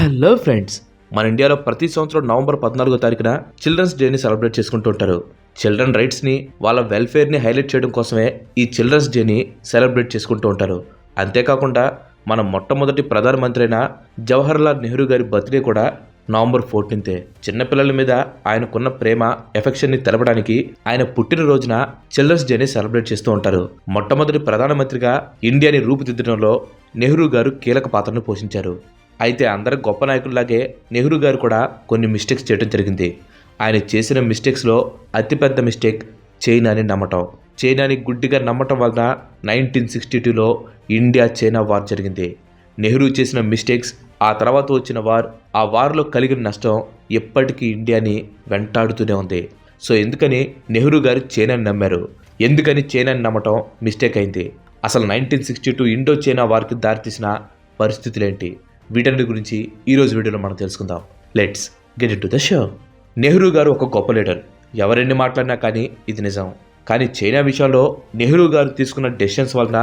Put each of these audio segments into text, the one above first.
Hello friends. మన ఇండియాలో ప్రతి సంవత్సరం నవంబర్ పద్నాలుగో తారీఖున చిల్డ్రన్స్ డేని సెలబ్రేట్ చేసుకుంటూ ఉంటారు. చిల్డ్రన్ రైట్స్ని వాళ్ళ వెల్ఫేర్ని హైలైట్ చేయడం కోసమే ఈ చిల్డ్రన్స్ డేని సెలబ్రేట్ చేసుకుంటూ ఉంటారు. అంతేకాకుండా మన మొట్టమొదటి ప్రధానమంత్రి అయిన జవహర్లాల్ నెహ్రూ గారి బర్త్డే కూడా నవంబర్ ఫోర్టీన్తే చిన్నపిల్లల మీద ఆయనకున్న ప్రేమ ఎఫెక్షన్ని తెలపడానికి ఆయన పుట్టినరోజున చిల్డ్రన్స్ డేని సెలబ్రేట్ చేస్తూ ఉంటారు. మొట్టమొదటి ప్రధానమంత్రిగా ఇండియాని రూపుదిద్దడంలో నెహ్రూ గారు కీలక పాత్రను పోషించారు. అయితే అందరి గొప్ప నాయకుల్లాగే నెహ్రూ గారు కూడా కొన్ని మిస్టేక్స్ చేయడం జరిగింది. ఆయన చేసిన మిస్టేక్స్లో అతిపెద్ద మిస్టేక్ చైనాని నమ్మటం. చైనాని గుడ్డిగా నమ్మటం వలన నైన్టీన్ సిక్స్టీ టూలో ఇండియా చైనా వార్ జరిగింది. నెహ్రూ చేసిన మిస్టేక్స్ ఆ తర్వాత వచ్చిన వార్ ఆ వార్లో కలిగిన నష్టం ఎప్పటికీ ఇండియాని వెంటాడుతూనే ఉంది. సో ఎందుకని నెహ్రూ గారు చైనాని నమ్మారు? ఎందుకని చైనాని నమ్మటం మిస్టేక్ అయింది? అసలు nineteen sixty two Indo China వార్కి దారితీసిన పరిస్థితులేంటి? వీటన్నిటి గురించి ఈరోజు వీడియోలో మనం తెలుసుకుందాం. Let's get it to the show Nehru garu ఒక గొప్ప లీడర్ ఎవరెన్ని మాట్లాడినా కానీ ఇది నిజం. కానీ చైనా విషయంలో నెహ్రూ గారు తీసుకున్న డెసిషన్స్ వలన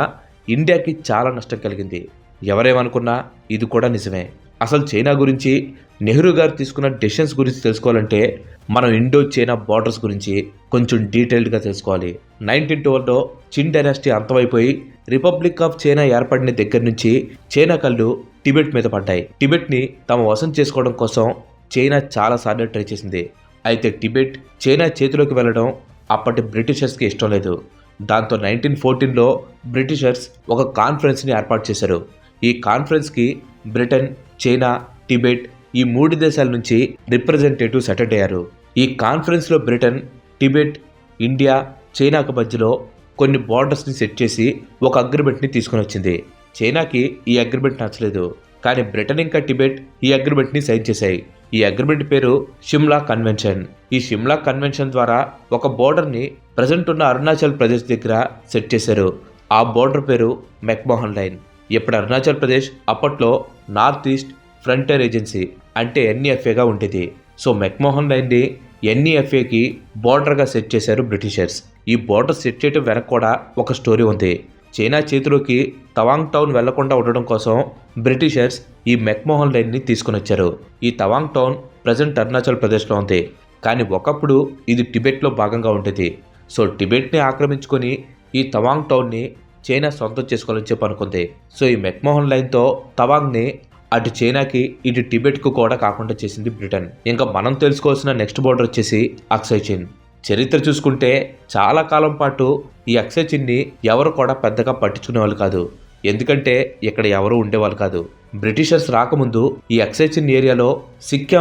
ఇండియాకి చాలా నష్టం కలిగింది. ఎవరేమనుకున్నా ఇది కూడా నిజమే. అసలు చైనా గురించి నెహ్రూ గారు తీసుకున్న డెసిషన్స్ గురించి తెలుసుకోవాలంటే మనం ఇండో చైనా బార్డర్స్ గురించి కొంచెం డీటెయిల్డ్గా తెలుసుకోవాలి. నైన్టీన్ ట్వెల్వ్లో చిన్ డైనాసిటీ అంతమైపోయి రిపబ్లిక్ ఆఫ్ చైనా ఏర్పడిన దగ్గర నుంచి చైనా కళ్ళు టిబెట్ మీద పడ్డాయి. టిబెట్ని తమ వశం చేసుకోవడం కోసం చైనా చాలాసార్లు ట్రై చేసింది. అయితే టిబెట్ చైనా చేతిలోకి వెళ్ళడం అప్పటి బ్రిటిషర్స్కి ఇష్టం లేదు. దాంతో నైన్టీన్ ఫోర్టీన్లో బ్రిటిషర్స్ ఒక కాన్ఫరెన్స్ని ఏర్పాటు చేశారు. ఈ కాన్ఫరెన్స్కి బ్రిటన్ చైనా టిబెట్ ఈ మూడు దేశాల నుంచి రిప్రజెంటేటివ్స్ అటెండ్ అయ్యారు. ఈ కాన్ఫరెన్స్లో బ్రిటన్ టిబెట్ ఇండియా చైనాకు మధ్యలో కొన్ని బార్డర్స్ని సెట్ చేసి ఒక అగ్రిమెంట్ని తీసుకొని వచ్చింది. చైనాకి ఈ అగ్రిమెంట్ నచ్చలేదు. కానీ బ్రిటన్ ఇంకా టిబెట్ ఈ అగ్రిమెంట్ని సైన్ చేశాయి. ఈ అగ్రిమెంట్ పేరు షిమ్లా కన్వెన్షన్ ఈ షిమ్లా కన్వెన్షన్ ద్వారా ఒక బోర్డర్ని ప్రజెంట్ ఉన్న అరుణాచల్ ప్రదేశ్ దగ్గర సెట్ చేశారు. ఆ బోర్డర్ పేరు మెక్మోహన్ లైన్ ఇప్పుడు అరుణాచల్ ప్రదేశ్ అప్పట్లో నార్త్ ఈస్ట్ ఫ్రంటియర్ ఏజెన్సీ అంటే ఎన్ఈఎఫ్ఏగా ఉండేది. సో మెక్మోహన్ లైన్ని ఎన్ఈఎఫ్ఏకి బోర్డర్గా సెట్ చేశారు బ్రిటిషర్స్. ఈ బోర్డర్ సెట్ చేయడం వెనక కూడా ఒక స్టోరీ ఉంది. చైనా చేతిలోకి తవాంగ్ టౌన్ వెళ్ళకుండా ఉండడం కోసం బ్రిటిషర్స్ ఈ మెక్మోహన్ లైన్ని తీసుకుని వచ్చారు. ఈ తవాంగ్ టౌన్ ప్రజెంట్ అరుణాచల్ ప్రదేశ్లో ఉంది. కానీ ఒకప్పుడు ఇది టిబెట్లో భాగంగా ఉండేది. సో టిబెట్ని ఆక్రమించుకొని ఈ తవాంగ్ టౌన్ని చైనా సొంతం చేసుకోవాలని చెప్పి అనుకుంది. సో ఈ మెక్మోహన్ లైన్తో తవాంగ్ని అటు చైనాకి ఇటు టిబెట్కు కూడా కాకుండా చేసింది బ్రిటన్. ఇంకా మనం తెలుసుకోవాల్సిన నెక్స్ట్ బోర్డర్ వచ్చేసి అక్సై చైన్ చరిత్ర చూసుకుంటే చాలా కాలం పాటు ఈ అక్సై చిన్ని ఎవరు కూడా పెద్దగా పట్టించుకునేవాళ్ళు కాదు. ఎందుకంటే ఇక్కడ ఎవరు ఉండేవాళ్ళు కాదు. బ్రిటిషర్స్ రాకముందు ఈ అక్సై చిన్ ఏరియాలో సిక్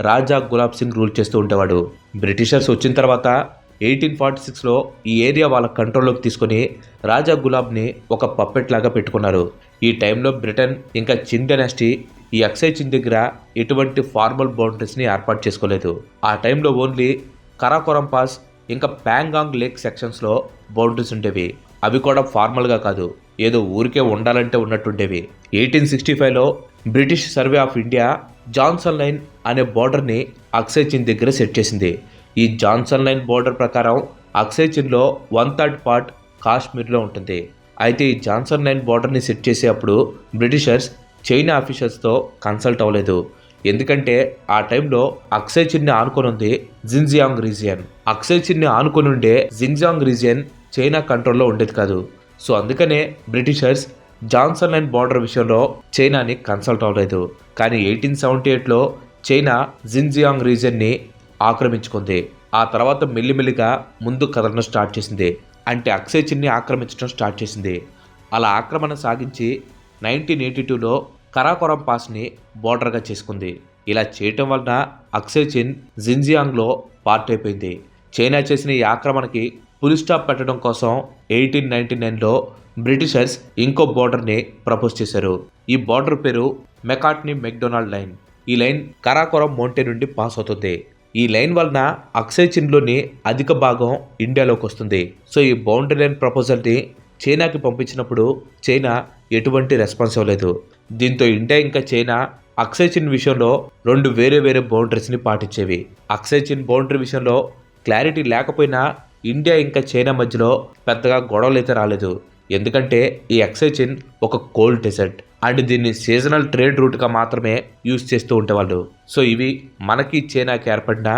రాజా గులాబ్ సింగ్ రూల్ చేస్తూ ఉండేవాడు. బ్రిటిషర్స్ వచ్చిన తర్వాత ఎయిటీన్ ఫార్టీ సిక్స్లో ఈ ఏరియా వాళ్ళ కంట్రోల్లోకి తీసుకొని రాజా గులాబ్ని ఒక పప్పెట్ లాగా పెట్టుకున్నారు. ఈ టైంలో బ్రిటన్ ఇంకా చిన్ డైనాసిటీ ఈ అక్సై చిన్ దగ్గర ఎటువంటి ఫార్మల్ బౌండరీస్ని ఏర్పాటు చేసుకోలేదు. ఆ టైంలో ఓన్లీ కరాకొరం పాస్ ఇంకా ప్యాంగాంగ్ లేక్ సెక్షన్స్లో బౌండరీస్ ఉండేవి. అవి కూడా ఫార్మల్గా కాదు ఏదో ఊరికే ఉండాలంటే ఉన్నట్టుండేవి. ఎయిటీన్ సిక్స్టీ ఫైవ్లో British survey of India Johnson line అనే బోర్డర్ని అక్సై చిన్ దగ్గర సెట్ చేసింది. ఈ జాన్సన్ లైన్ బోర్డర్ ప్రకారం అక్సై చిన్లో వన్ థర్డ్ పార్ట్ కాశ్మీర్లో ఉంటుంది. అయితే ఈ జాన్సన్ లైన్ బోర్డర్ని సెట్ చేసేటప్పుడు బ్రిటిషర్స్ చైనా ఆఫీసర్స్తో కన్సల్ట్ అవ్వలేదు. ఎందుకంటే ఆ టైంలో అక్సై చిన్ని ఆనుకొని ఉంది జిన్జియాంగ్ రీజియన్. అక్సై చిన్ని ఆనుకొని ఉండే జిన్జియాంగ్ రీజియన్ చైనా కంట్రోల్లో ఉండేది కాదు. సో అందుకనే బ్రిటిషర్స్ జాన్సన్ లైన్ బార్డర్ విషయంలో చైనాని కన్సల్ట్ అవ్వలేదు. కానీ ఎయిటీన్ సెవెంటీ ఎయిట్లో చైనా జిన్జియాంగ్ రీజియన్ని ఆక్రమించుకుంది. ఆ తర్వాత మెల్లిమెల్లిగా ముందు కదలడం స్టార్ట్ చేసింది. అంటే అక్షయ్ చిన్ని ఆక్రమించడం స్టార్ట్ చేసింది. అలా ఆక్రమణ సాగించి నైన్టీన్ ఎయిటీ టూలో కరాకొరం పాస్ని బోర్డర్గా చేసుకుంది. ఇలా చేయటం వలన అక్షయ్ చిన్ జిన్జియాంగ్లో పార్ట్ అయిపోయింది. చైనా చేసిన ఈ ఆక్రమణకి ఫుల్ స్టాప్ పెట్టడం కోసం ఎయిటీన్ నైన్టీ నైన్లో బ్రిటిషర్స్ ఇంకో బోర్డర్ని ప్రపోజ్ చేశారు. ఈ బోర్డర్ పేరు మెకాట్నీ మెక్డొనాల్డ్ లైన్. ఈ లైన్ కరాకొరం మౌంటైన్ నుండి పాస్ అవుతుంది. ఈ లైన్ వలన అక్సై చిన్లోని అధిక భాగం ఇండియాలోకి వస్తుంది. సో ఈ బౌండరీ లైన్ ప్రపోజల్ని చైనాకి పంపించినప్పుడు చైనా ఎటువంటి రెస్పాన్స్ ఇవ్వలేదు. దీంతో ఇండియా ఇంకా చైనా అక్సైచిన్ విషయంలో రెండు వేరే వేరే బౌండరీస్ని పాటించేవి. అక్సైచిన్ బౌండరీ విషయంలో క్లారిటీ లేకపోయినా ఇండియా ఇంకా చైనా మధ్యలో పెద్దగా గొడవలు అయితే రాలేదు. ఎందుకంటే ఈ అక్సై చిన్ ఒక కోల్డ్ డెజర్ట్. అండ్ దీన్ని సీజనల్ ట్రేడ్ రూట్గా మాత్రమే యూజ్ చేస్తూ ఉండేవాళ్ళు. సో ఇవి మనకి చైనాకి ఏర్పడిన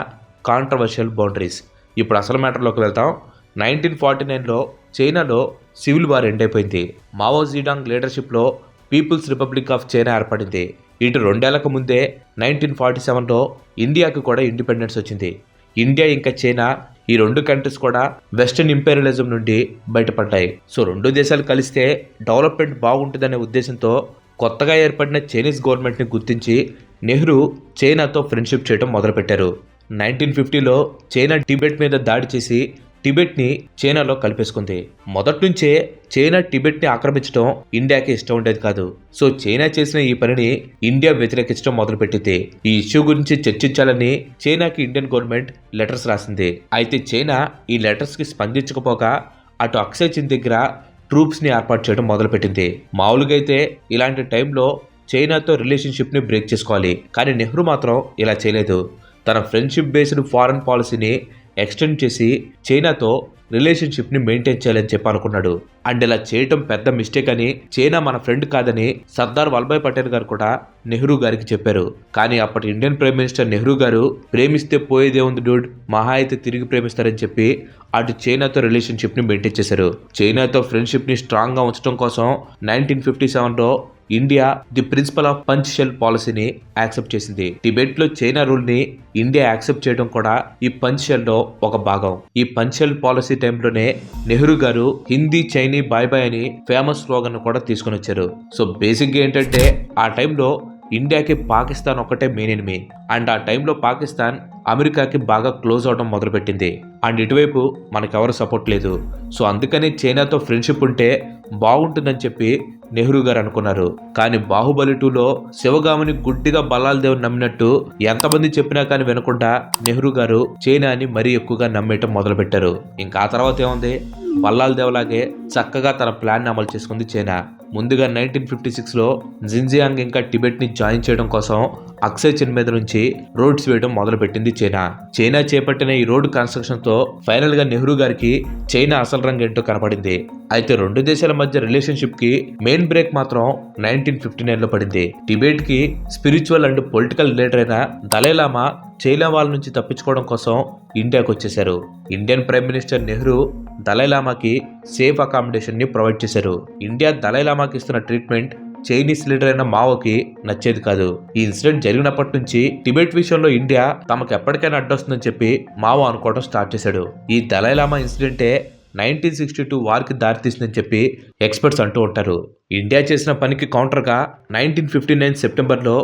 కాంట్రవర్షియల్ బౌండరీస్ ఇప్పుడు అసలు మ్యాటర్లోకి వెళ్తాం. నైన్టీన్ ఫార్టీ నైన్లో చైనాలో సివిల్ వార్ ఎండ్ అయిపోయింది. మావో జీడాంగ్ లీడర్షిప్లో పీపుల్స్ రిపబ్లిక్ ఆఫ్ చైనా ఏర్పడింది. ఇటు రెండేళ్ళకు ముందే నైన్టీన్ ఫార్టీ సెవెన్లో ఇండియాకి కూడా ఇండిపెండెన్స్ వచ్చింది. ఇండియా ఇంకా చైనా ఈ రెండు కంట్రీస్ కూడా వెస్టర్న్ ఇంపీరియలిజం నుండి బయటపడ్డాయి. సో రెండు దేశాలు కలిస్తే డెవలప్మెంట్ బాగుంటుందనే ఉద్దేశంతో కొత్తగా ఏర్పడిన చైనీస్ గవర్నమెంట్ని గుర్తించి నెహ్రూ చైనాతో ఫ్రెండ్షిప్ చేయడం మొదలుపెట్టారు. నైన్టీన్ ఫిఫ్టీలో చైనా టిబెట్ మీద దాడి చేసి టిబెట్ని చైనాలో కలిపేసుకుంది. మొదటి నుంచే చైనా టిబెట్ని ఆక్రమించడం ఇండియాకి ఇష్టం ఉండేది కాదు. సో చైనా చేసిన ఈ పనిని ఇండియా వ్యతిరేకించడం మొదలుపెట్టింది. ఈ ఇష్యూ గురించి చర్చించాలని చైనాకి ఇండియన్ గవర్నమెంట్ లెటర్స్ రాసింది. అయితే చైనా ఈ లెటర్స్కి స్పందించకపోగా అటు అక్షయ్ దగ్గర ట్రూప్స్ని ఏర్పాటు చేయడం మొదలుపెట్టింది. మామూలుగా అయితే ఇలాంటి టైంలో చైనాతో రిలేషన్షిప్ని బ్రేక్ చేసుకోవాలి. కానీ నెహ్రూ మాత్రం ఇలా చేయలేదు. తన ఫ్రెండ్షిప్ బేస్డ్ ఫారెన్ పాలసీని ఎక్స్టెండ్ చేసి చైనాతో రిలేషన్షిప్ని మెయింటైన్ చేయాలని చెప్పి అనుకున్నాడు అండ్ ఇలా చేయటం పెద్ద మిస్టేక్ అని చైనా మన ఫ్రెండ్ కాదని సర్దార్ వల్లభాయ్ పటేల్ గారు కూడా నెహ్రూ గారికి చెప్పారు. కానీ అప్పటి ఇండియన్ ప్రైమ్ మినిస్టర్ నెహ్రూ గారు ప్రేమిస్తే పోయేదే ఉంది డూడ్ మహా అయితే తిరిగి ప్రేమిస్తారని చెప్పి అటు చైనాతో రిలేషన్షిప్ని మెయింటైన్ చేశారు. చైనాతో ఫ్రెండ్షిప్ని స్ట్రాంగ్గా ఉంచడం కోసం నైన్టీన్ ఫిఫ్టీ సెవెన్లో India the principle of Panchsheel పాలసీని యాక్సెప్ట్ చేసింది. టిబెట్లో చైనా రూల్ని ఇండియా యాక్సెప్ట్ చేయడం కూడా ఈ పంచ్ షెల్లో ఒక భాగం. ఈ పంచ్ షెల్ పాలసీ టైంలోనే నెహ్రూ గారు హిందీ చైనీ బాయ్ బాయ్ అని ఫేమస్ స్లోగన్ కూడా తీసుకొని వచ్చారు. సో బేసిక్గా ఏంటంటే ఆ టైంలో ఇండియాకి పాకిస్తాన్ ఒకటే మెయిన్ ఎనిమి అండ్ ఆ టైంలో పాకిస్తాన్ అమెరికాకి బాగా క్లోజ్ అవడం మొదలుపెట్టింది. అండ్ ఇటువైపు మనకెవరు సపోర్ట్ లేదు. సో అందుకని చైనాతో ఫ్రెండ్షిప్ ఉంటే బాగుంటుందని చెప్పి నెహ్రూ గారు అనుకున్నారు. కానీ బాహుబలి టూలో శివగామిని గుడ్డిగా బల్లాల్ దేవుని నమ్మినట్టు ఎంతమంది చెప్పినా కానీ వినకుండా నెహ్రూ గారు చైనాని మరీ ఎక్కువగా నమ్మేయటం మొదలుపెట్టారు. ఇంకా ఆ తర్వాత ఏముంది? బల్లాల్ దేవ్ లాగే చక్కగా తన ప్లాన్ అమలు చేసుకుంది చైనా. ముందుగా నైన్టీన్ ఫిఫ్టీ సిక్స్లో జిన్జియాంగ్ ఇంకా టిబెట్ని జాయిన్ చేయడం కోసం అక్సయ్ చిన్ మీద నుంచి రోడ్స్ వేయడం మొదలుపెట్టింది చైనా. చైనా చేపట్టిన ఈ రోడ్డు కన్స్ట్రక్షన్తో ఫైనల్గా నెహ్రూ గారికి చైనా అసలు రంగు ఏంటో కనపడింది. అయితే రెండు దేశాల మధ్య రిలేషన్షిప్కి మెయిన్ బ్రేక్ మాత్రం నైన్టీన్ ఫిఫ్టీ నైన్లో పడింది. టిబెట్కి స్పిరిచువల్ అండ్ పొలిటికల్ లీడర్ అయిన దలైలామా చైనా వాళ్ళ నుంచి తప్పించుకోవడం కోసం ఇండియాకు వచ్చేశారు. ఇండియన్ ప్రైమ్ మినిస్టర్ నెహ్రూ దలైలామాకి సేఫ్ అకామిడేషన్ని ప్రొవైడ్ చేశారు. ఇండియా దలైలామాకి ఇస్తున్న ట్రీట్మెంట్ చైనీస్ లీడర్ అయిన మావోకి నచ్చేది కాదు. ఈ ఇన్సిడెంట్ జరిగినప్పటి నుంచి టిబెట్ విషయంలో ఇండియా తమకు ఎప్పటికైనా అడ్డొస్తుందని చెప్పి మావో అనుకోవడం స్టార్ట్ చేశాడు. ఈ దలైలామా ఇన్సిడెంటే నైన్టీన్ సిక్స్టీ టూ వార్కి దారితీసిందని చెప్పి ఎక్స్పర్ట్స్ అంటూ ఉంటారు. ఇండియా చేసిన పనికి కౌంటర్గా నైన్టీన్ ఫిఫ్టీ నైన్ సెప్టెంబర్లో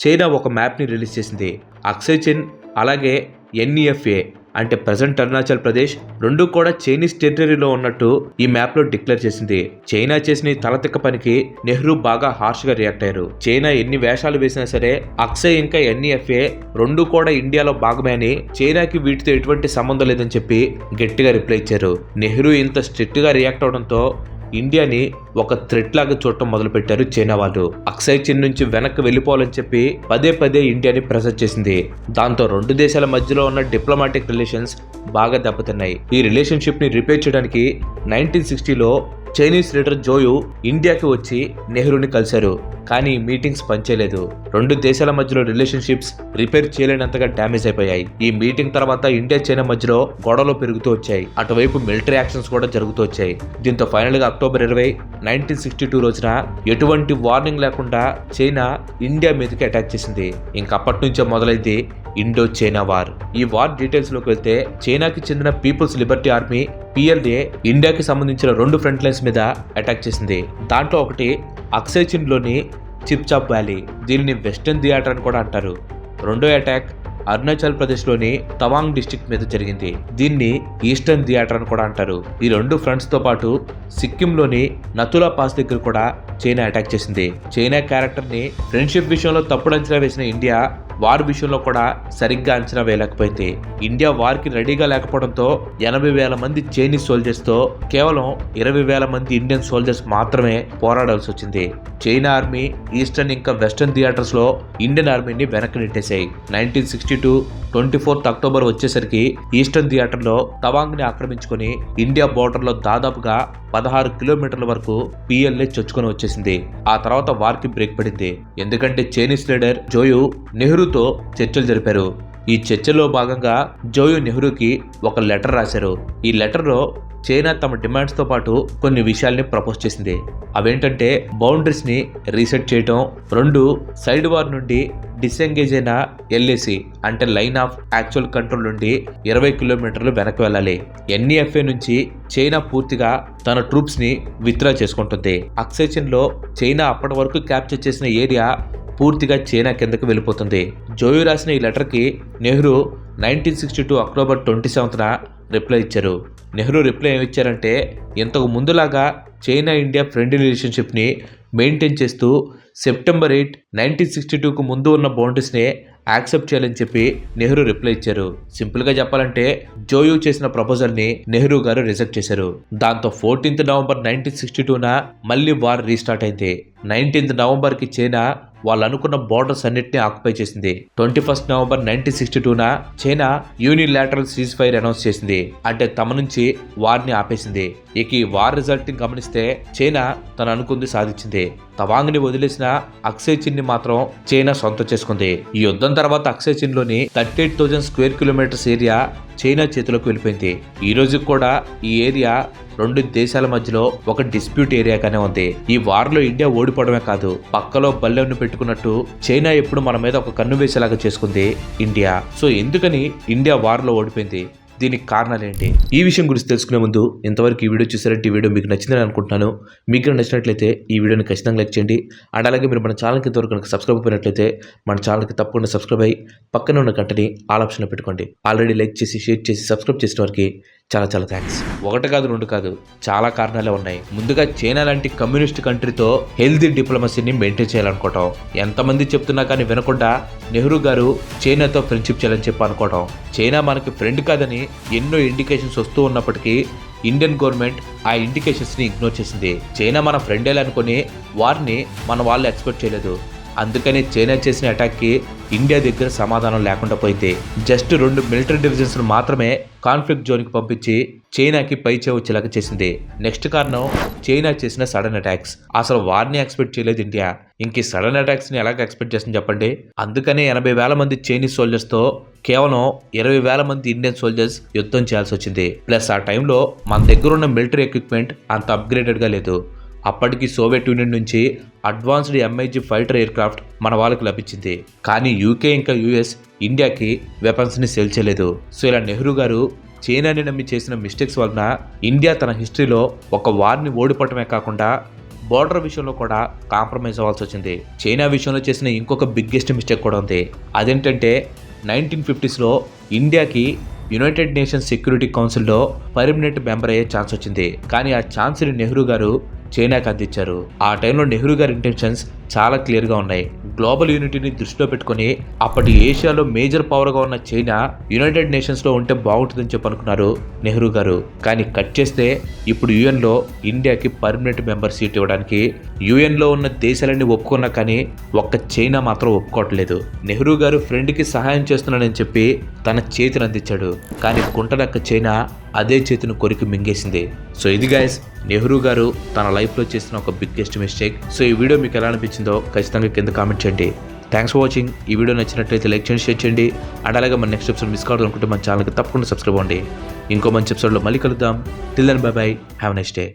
చైనా ఒక మ్యాప్ని రిలీజ్ చేసింది. అక్సైచిన్ అలాగే ఎన్ఈఎఫ్ఏ అంటే ప్రజెంట్ అరుణాచల్ ప్రదేశ్ రెండు కూడా చైనీస్ టెరిటరీలో ఉన్నట్టు ఈ మ్యాప్లో డిక్లేర్ చేసింది. చైనా చేసిన ఈ తలతిక్క పనికి నెహ్రూ బాగా హార్ష్గా రియాక్ట్ అయ్యారు. చైనా ఎన్ని వేషాలు వేసినా సరే అక్షయ్ ఇంకా ఎన్ఈఎఫ్ఏ రెండు కూడా ఇండియాలో భాగమే అని చైనాకి వీటితో ఎటువంటి సంబంధం లేదని చెప్పి గట్టిగా రిప్లై ఇచ్చారు. నెహ్రూ ఇంత స్ట్రిక్ట్గా రియాక్ట్ అవడంతో ఇండియాని ఒక థ్రెట్ లాగా చూడటం మొదలుపెట్టారు చైనా వాళ్ళు. అక్సై చిన్ నుంచి వెనక్కి వెళ్ళిపోవాలని చెప్పి పదే పదే ఇండియాని ప్రెసర్ చేసింది. దాంతో రెండు దేశాల మధ్యలో ఉన్న డిప్లొమాటిక్ రిలేషన్స్ బాగా దెబ్బతిన్నాయి. ఈ రిలేషన్షిప్ని రిపేర్ చేయడానికి నైన్టీన్ సిక్స్టీలో చైనీస్ లీడర్ జోయు ఇండియాకి వచ్చి నెహ్రూని కలిశారు కానీ మీటింగ్స్ పనిచేయలేదు. రెండు దేశాల మధ్యలో రిలేషన్షిప్స్ రిపేర్ చేయలేనంతగా డ్యామేజ్ అయిపోయాయి. ఈ మీటింగ్ తర్వాత ఇండియా చైనా మధ్యలో గొడవలు పెరుగుతూ వచ్చాయి. అటువైపు మిలిటరీ యాక్షన్స్ కూడా జరుగుతూ వచ్చాయి. దీంతో ఫైనల్గా అక్టోబర్ ఇరవై నైన్టీన్ సిక్స్టీ టూ రోజున ఎటువంటి వార్నింగ్ లేకుండా చైనా ఇండియా మీదకి అటాక్ చేసింది. ఇంకప్పటి నుంచే మొదలైంది ఇండో చైనా వార్. ఈ వార్ డీటెయిల్స్లోకి వెళ్తే చైనాకి చెందిన పీపుల్స్ లిబర్టీ ఆర్మీ పిఎల్ఏ ఇండియాకి సంబంధించిన రెండు ఫ్రంట్ లైన్స్ మీద అటాక్ చేసింది. దాంట్లో ఒకటి అక్సైచిన్లోని చిప్చాప్ వ్యాలీ దీనిని వెస్టర్న్ థియేటర్ అని కూడా అంటారు. రెండో అటాక్ అరుణాచల్ ప్రదేశ్లోని తవాంగ్ డిస్ట్రిక్ట్ మీద జరిగింది. దీన్ని ఈస్టర్న్ థియేటర్ అని కూడా అంటారు. ఈ రెండు ఫ్రంట్స్తో పాటు సిక్కింలోని నతులా పాస్ దగ్గర కూడా చైనా అటాక్ చేసింది. చైనా క్యారెక్టర్ని ఫ్రెండ్షిప్ విషయంలో తప్పుడు అంచనా వేసిన ఇండియా వార్ విషయంలో కూడా సరిగ్గా అంచనా వేయలేకపోయింది. ఇండియా వార్కి రెడీగా లేకపోవడంతో ఎనభై వేల మంది చైనీస్ సోల్జర్స్తో కేవలం ఇరవై వేల మంది ఇండియన్ సోల్జర్స్ మాత్రమే పోరాడాల్సి వచ్చింది. చైనా ఆర్మీ ఈస్టర్న్ ఇంకా వెస్టర్న్ థియేటర్స్లో ఇండియన్ ఆర్మీని వెనక్కి నెట్టేశాయి. Nineteen sixty two twenty fourth October వచ్చేసరికి ఈస్టర్న్ థియేటర్లో తవాంగ్ని ఆక్రమించుకొని ఇండియా బోర్డర్లో దాదాపుగా పదహారు కిలోమీటర్ల వరకు పిఎల్ఏ చొచ్చుకొని వచ్చేసింది. ఆ తర్వాత వార్కి బ్రేక్ పడింది. ఎందుకంటే చైనీస్ లీడర్ జోయు నెహ్రూతో చర్చలు జరిపారు. ఈ చర్చలో భాగంగా జోయు నెహ్రూకి ఒక లెటర్ రాశారు. ఈ లెటర్లో చైనా తమ డిమాండ్స్తో పాటు కొన్ని విషయాల్ని ప్రపోజ్ చేసింది. అవేంటంటే బౌండరీస్ని రీసెట్ చేయటం. రెండు సైడ్ వార్ నుండి డిసెంగేజ్ అయిన ఎల్ఏసి అంటే లైన్ ఆఫ్ యాక్చువల్ కంట్రోల్ నుండి ఇరవై కిలోమీటర్లు వెనక్కి వెళ్ళాలి. ఎన్ఈఎఫ్ఏ నుంచి చైనా పూర్తిగా తన ట్రూప్స్ని విత్డ్రా చేసుకుంటుంది. అక్సేషన్లో చైనా అప్పటి వరకు క్యాప్చర్ చేసిన ఏరియా పూర్తిగా చైనా కిందకు వెళ్ళిపోతుంది. జోయు రాసిన ఈ లెటర్కి Nehru nineteen sixty two October twenty సెవెంత్న reply ఇచ్చారు. నెహ్రూ రిప్లై ఏమి ఇచ్చారంటే ఇంతకు ముందులాగా చైనా ఇండియా ఫ్రెండ్లీ రిలేషన్షిప్ని మెయింటైన్ చేస్తూ సెప్టెంబర్ ఎయిట్ నైన్టీన్ సిక్స్టీ టూకు ముందు ఉన్న బౌండరీస్నే యాక్సెప్ట్ చేయాలని చెప్పి నెహ్రూ రిప్లై ఇచ్చారు. సింపుల్గా చెప్పాలంటే జోయు చేసిన ప్రపోజల్ని నెహ్రూ గారు రిజెక్ట్ చేశారు. దాంతో ఫోర్టీన్త్ నవంబర్ నైన్టీన్ సిక్స్టీ టూన మళ్ళీ వార్ రీస్టార్ట్ అయింది. నైన్టీన్త్ నవంబర్కి చైనా వాళ్ళు అనుకున్న బోర్డర్స్ అన్నిటిని ఆక్యుపై చేసింది. Twenty first November nineteen sixty టూన China unilateral ceasefire announce చేసింది. అంటే తమ నుంచి వార్ని ఆపేసింది. ఇక ఈ వార్ రిజల్ట్ని గమనిస్తే చైనా తను అనుకుంది సాధించింది. తవాంగ్ని వదిలేసిన అక్సే చిన్ని మాత్రం చైనా సొంతం చేసుకుంది. ఈ యుద్ధం తర్వాత Aksai చిన్లోని thirty eight thousand square kilometres area China చేతిలోకి వెళ్ళిపోయింది. ఈ రోజు కూడా ఈ ఏరియా రెండు దేశాల మధ్యలో ఒక డిస్ప్యూట్ ఏరియాగానే ఉంది. ఈ వార్లో ఇండియా ఓడిపోవడమే కాదు పక్కలో బల్లెంను పెట్టుకున్నట్టు చైనా ఎప్పుడు మన మీద ఒక కన్ను వేసేలాగా చేసుకుంది ఇండియా. సో ఎందుకని ఇండియా వార్లో ఓడిపోయింది? దీనికి కారణాలు ఏంటి ఈ విషయం గురించి తెలుసుకునే ముందు ఇంతవరకు ఈ వీడియో చూసారంటే ఈ వీడియో మీకు నచ్చిందని అనుకుంటున్నాను. మీకు నచ్చినట్లయితే ఈ వీడియోని ఖచ్చితంగా లైక్ చేయండి. అండ్ అలాగే మీరు మన ఛానల్కి ఇంతవరకు కనుక సబ్స్క్రైబ్ అయినట్లయితే మన ఛానల్కి తప్పకుండా సబ్స్క్రైబ్ అయ్యి పక్కన ఉన్న గంటని ఆల్ ఆప్షన్లో పెట్టుకోండి. ఆల్రెడీ లైక్ చేసి షేర్ చేసి సబ్స్క్రైబ్ చేసిన వారికి చాలా చాలా థ్యాంక్స్ ఒకటి కాదు రెండు కాదు చాలా కారణాలే ఉన్నాయి. ముందుగా చైనా లాంటి కమ్యూనిస్ట్ కంట్రీతో హెల్దీ డిప్లొమసీని మెయింటైన్ చేయాలనుకోవటం. ఎంతమంది చెప్తున్నా కానీ వినకుండా నెహ్రూ గారు చైనాతో ఫ్రెండ్షిప్ చేయాలని చెప్పి అనుకోవటం చైనా మనకి ఫ్రెండ్ కాదని ఎన్నో ఇండికేషన్స్ వస్తూ ఉన్నప్పటికీ ఇండియన్ గవర్నమెంట్ ఆ ఇండికేషన్స్ని ఇగ్నోర్ చేసింది. చైనా మన ఫ్రెండే అనుకుని వారిని మన వాళ్ళు ఎక్స్పెక్ట్ చేయలేదు. అందుకనే చైనా చేసిన అటాక్కి ఇండియా దగ్గర సమాధానం లేకుండా పోయింది జస్ట్ రెండు మిలిటరీ డివిజన్స్ను మాత్రమే కాన్ఫ్లిక్ట్ జోన్కి పంపించి చైనాకి పై వచ్చేలాగా చేసింది. నెక్స్ట్ కారణం చైనా చేసిన సడన్ అటాక్స్. అసలు వారిని ఎక్స్పెక్ట్ చేయలేదు ఇండియా. ఇంక సడన్ అటాక్స్ని ఎలాగ ఎక్స్పెక్ట్ చేస్తుంది చెప్పండి? అందుకనే ఎనభై వేల మంది చైనీస్ సోల్జర్స్తో కేవలం ఇరవై వేల మంది ఇండియన్ సోల్జర్స్ యుద్ధం చేయాల్సి వచ్చింది. ప్లస్ ఆ టైంలో మన దగ్గర ఉన్న మిలిటరీ ఎక్విప్మెంట్ అంత అప్గ్రేడెడ్గా లేదు. అప్పటికి సోవియట్ యూనియన్ నుంచి అడ్వాన్స్డ్ ఎంఐజీ ఫైటర్ ఎయిర్క్రాఫ్ట్ మన వాళ్ళకి లభించింది. కానీ యూకే ఇంకా యూఎస్ ఇండియాకి వెపన్స్ని సేల్ చేయలేదు. సో ఇలా నెహ్రూ గారు చైనాని నమ్మి చేసిన మిస్టేక్స్ వలన ఇండియా తన హిస్టరీలో ఒక వార్ని ఓడిపోవటమే కాకుండా బోర్డర్ విషయంలో కూడా కాంప్రమైజ్ అవ్వాల్సి వచ్చింది. చైనా విషయంలో చేసిన ఇంకొక బిగ్గెస్ట్ మిస్టేక్ కూడా ఉంది. అదేంటంటే నైన్టీన్ ఫిఫ్టీస్లో ఇండియాకి యునైటెడ్ నేషన్స్ సెక్యూరిటీ కౌన్సిల్లో పర్మనెంట్ మెంబర్ అయ్యే ఛాన్స్ వచ్చింది. కానీ ఆ ఛాన్స్ని నెహ్రూ గారు చైనాకి అందించారు. ఆ టైంలో నెహ్రూ గారి ఇంటెన్షన్స్ చాలా క్లియర్గా ఉన్నాయి. గ్లోబల్ యూనిటీని దృష్టిలో పెట్టుకుని అప్పటి ఏషియాలో మేజర్ పవర్గా ఉన్న చైనా యునైటెడ్ నేషన్స్లో ఉంటే బాగుంటుందని చెప్పి అనుకున్నారు నెహ్రూ గారు. కానీ కట్ చేస్తే ఇప్పుడు యుఎన్లో ఇండియాకి పర్మనెంట్ మెంబర్ సీట్ ఇవ్వడానికి యుఎన్లో ఉన్న దేశాలన్నీ ఒప్పుకున్నా కానీ ఒక్క చైనా మాత్రం ఒప్పుకోవట్లేదు. నెహ్రూ గారు ఫ్రెండ్కి సహాయం చేస్తున్నానని చెప్పి తన చేతిని అందించాడు. కానీ గుంటనక్క చైనా అదే చేతిని కొరికి మింగేసింది. సో ఇది గైస్ నెహ్రూ గారు తన లైఫ్లో చేసిన ఒక బిగ్గెస్ట్ మిస్టేక్ సో ఈ వీడియో మీకు ఎలా అనిపించిందో ఖచ్చితంగా కింద కామెంట్ చేయండి థ్యాంక్స్ ఫర్ వాచింగ్ ఈ వీడియో నచ్చినట్లయితే లైక్ చేయండి షేర్ చేయండి. అండ్ అలాగే మన నెక్స్ట్ ఎపిసోడ్ మిస్ కావాలనుకుంటే మన ఛానల్కి తప్పకుండా సబ్స్క్రైబ్ అవ్వండి. ఇంకో మంచి ఎపిసోడ్లో మళ్ళీ కలుద్దాం. Till then bye bye have next day